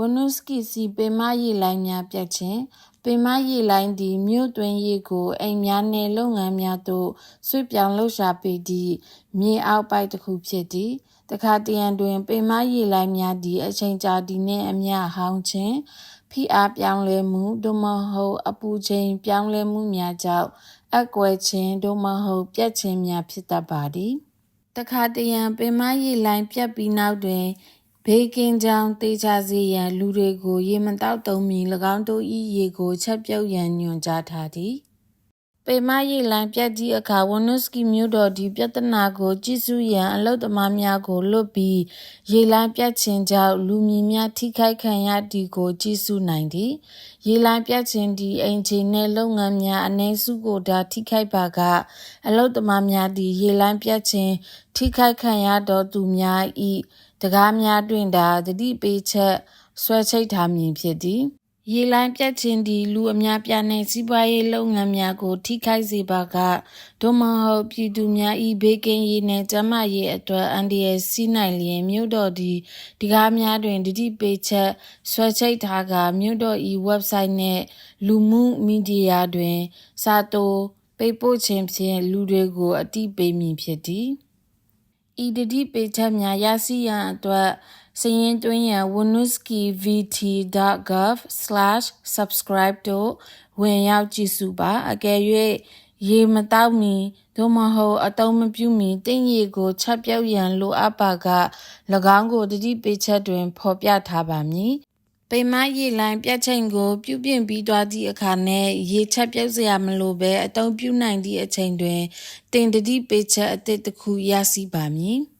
ဝနုစကီစီပေမရေလိုင်းများပြတ်ခြင်းပေမရေလိုင်းသည်မြို့တွင်ရေကိုအိမ်များနှင့်လုပ်ငန်းများသို့ဆွေးပြောင်းလှုပ်ရှားပေးသည့်မြေအောက်ပိုက်တစ်ခုဖြစ်သည်တခါတရံတွင်ပေမရေလိုင်းများသည်အချိန်ကြာသည့်နှင့်အမျှဟောင်းခြင်းဖိအားပြောင်းလဲမှုသို့မဟုတ်အပူချိန်ပြောင်းလဲမှုများကြောင့်အကွယ်ခြင်းသို့မဟုတ်ပြတ်ခြင်းများဖြစ်တတ်ပါသည်တခါတရံပင်မရေလိုင်းပြတ်ပြီးနောက်တွင် ဘေးကင်းကြောင်းတေချာစေရန် လူတွေကို ရေမတောက်သုံးမီ၎င်းတို့၏ရေကို ချက်ပြုတ်ရန် ညွှန်ကြားထားသည် ပေမရေလိုင်းပြတ်သည့်အခါ ဝနုစကီမြို့တော်ဒီပြဿနာကို ကြည့်စုရန် အလုသမားများကို လွတ်ပြီး ရေလိုင်းပြတ်ခြင်းကြောင့် လူမြင်များ ထိခိုက်ခံရသည်ကို ကြည့်စုနိုင်သည် ရေလိုင်းပြတ်ခြင်းသည် အိမ်ခြေနှင့် လုပ်ငန်းများအ ਨੇ စုကိုသာ ထိခိုက်ပါက အလုသမားများသည် ရေလိုင်းပြတ်ခြင်း ထိခိုက်ခံရသောသူများ၏တကားများတွင်သာတတိပေးချက် ဆွဲချိတ်ထားမည်ဖြစ်သည် ရေလိုင်းပြတ်ခြင်းသည်လူအများပြားနှင့်စီးပွားရေးလုပ်ငန်းများကို ထိခိုက်စေပါကဒို့မဟုတ်ပြည်သူများ၏ဘေးကင်းရေးနှင့်ကျန်းမာရေးအတွက်အန္တရာယ်စီးနိုင်လျင်မြို့တော်သည်ဒီကားများတွင်တတိပေးချက်ဆွဲချိတ်ထားကမြို့တော်၏ဝက်ဘ်ဆိုက်နှင့်လူမှုမီဒီယာတွင် စာတိုပေးပို့ခြင်းဖြင့်လူတွေကိုအတိပေးမည်ဖြစ်သည်ဤတတိပေးချက်များရရှိရန်အတွက် စာရင်းသွင်းရန် wunuskivt.gov/subscribe တို့ဝင်ရောက်ကြည့်ရှုပါအကယ်၍ရေမတောက်မီသို့မဟုတ်အတုံးမပြုမီတင့်ရေကိုချက်ပြုတ်ရန်လိုအပ်ပါက၎င်းကိုတတိပေးချက်တွင်ဖော်ပြထားပါမည်ပေမရေလိုင်းပြတ်ချိန်ကို ပြုပြင်ပြီးသွားသည့်အခါနဲ့ရေချက်ပြုတ်စရာမလိုဘဲအတုံးပြုနိုင်သည့်အချိန်တွင်တင်တတိပေးချက်အသစ်တစ်ခုရရှိပါမည်။